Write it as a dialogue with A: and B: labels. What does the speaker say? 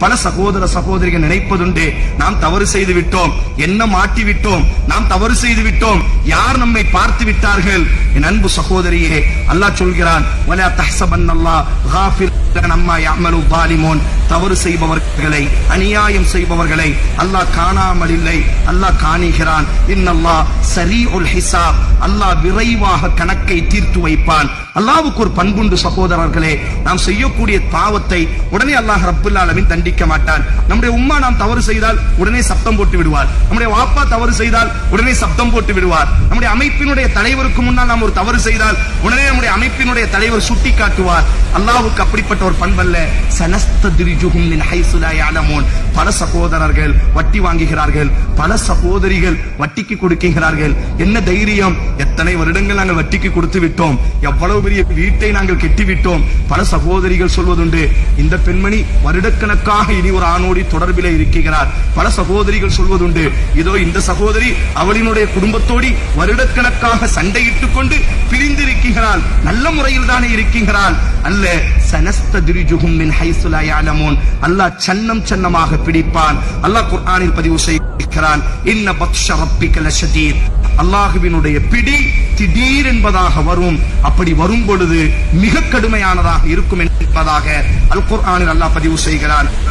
A: பல சகோதர சகோதரிகள் நினைப்பதுண்டு நாம் தவறு செய்து விட்டோம் என்ன மாட்டி விட்டோம் நாம் தவறு செய்து விட்டோம் யார் நம்மை பார்த்து விட்டார்கள்? என் அன்பு சகோதரியே அல்லாஹ் சொல்கிறான் வலா தஹ்சபன்னல்லாஹ் காஃபிரன் அம்மா யாமலு பாலிமோன் தவறு செய்பவர்களை அநியாயம் செய்பவர்களை அல்லாஹ் காணாமல் இல்லை அல்லாஹ் காணுகிறான். இன்னல்லாஹ் சரீஉல் ஹிசாப். அல்லாஹ் விரைவாக கணக்கை தீர்த்து வைப்பான். அல்லாவுக்கு ஒரு பண்புண்டு சகோதரர்களே நாம் செய்யக்கூடிய பாவத்தை உடனே அல்லாஹ் ரப்புல் தண்டிக்க மாட்டான். நம்முடைய உம்மா நாம் தவறு செய்தால் உடனே சப்தம் போட்டு விடுவார். நம்முடைய வாப்பா தவறு செய்தால் உடனே சப்தம் போட்டு விடுவார். நம்முடைய அமைப்பினுடைய தலைவருக்கு முன்னால் நாம் ஒரு தவறு செய்தால் உடனே நம்முடைய அமைப்பினுடைய தலைவர் சுட்டி காட்டுவார் அல்லாவுக்கு அப்படிப்பட்ட ஒரு பண்பல்ல. சனஸ்திரி மின் லா யஅலமூன். பல சகோதரர்கள் வட்டி வாங்குகிறார்கள். பல சகோதரிகள் வட்டிக்கு கொடுக்கிறார்கள் என்ன தைரியம்? எத்தனை வருடங்கள் நாங்கள் வட்டிக்கு கொடுத்து விட்டோம். எவ்வளவு பெரிய வீட்டை நாங்கள் கெட்டி விட்டோம் பல சகோதரிகள் சொல்வதுண்டு இந்த பெண்மணி வருடக்கணக்காக இனி ஒரு ஆணோடி தொடர்பில் இருக்கிறார். பல சகோதரிகள் சொல்வதுண்டு இதோ இந்த சகோதரி அவளினுடைய குடும்பத்தோடி வருடக்கணக்காக சண்டையிட்டுக் கொண்டு பிரிந்திருக்கிறாள் நல்ல முறையில் தானே இருக்கிறாள் அல்ல சனஸ்ததிரிஜுகும் மின் ஹைசுலா அல்லாஹ் சன்னம் சன்னமாக பிடிப்பான். அல்லாஹ் குர்ஆனில் பதிவு செய்கிறான் இன்ன பத்ஷ ரப்பிக லஷதீத் அல்லாஹுவினுடைய பிடி திடீர் என்பதாக வரும். அப்படி வரும் பொழுது மிக கடுமையானதாக இருக்கும் என்பதாக அல் குர்ஆனில் அல்லாஹ் பதிவு செய்கிறான்.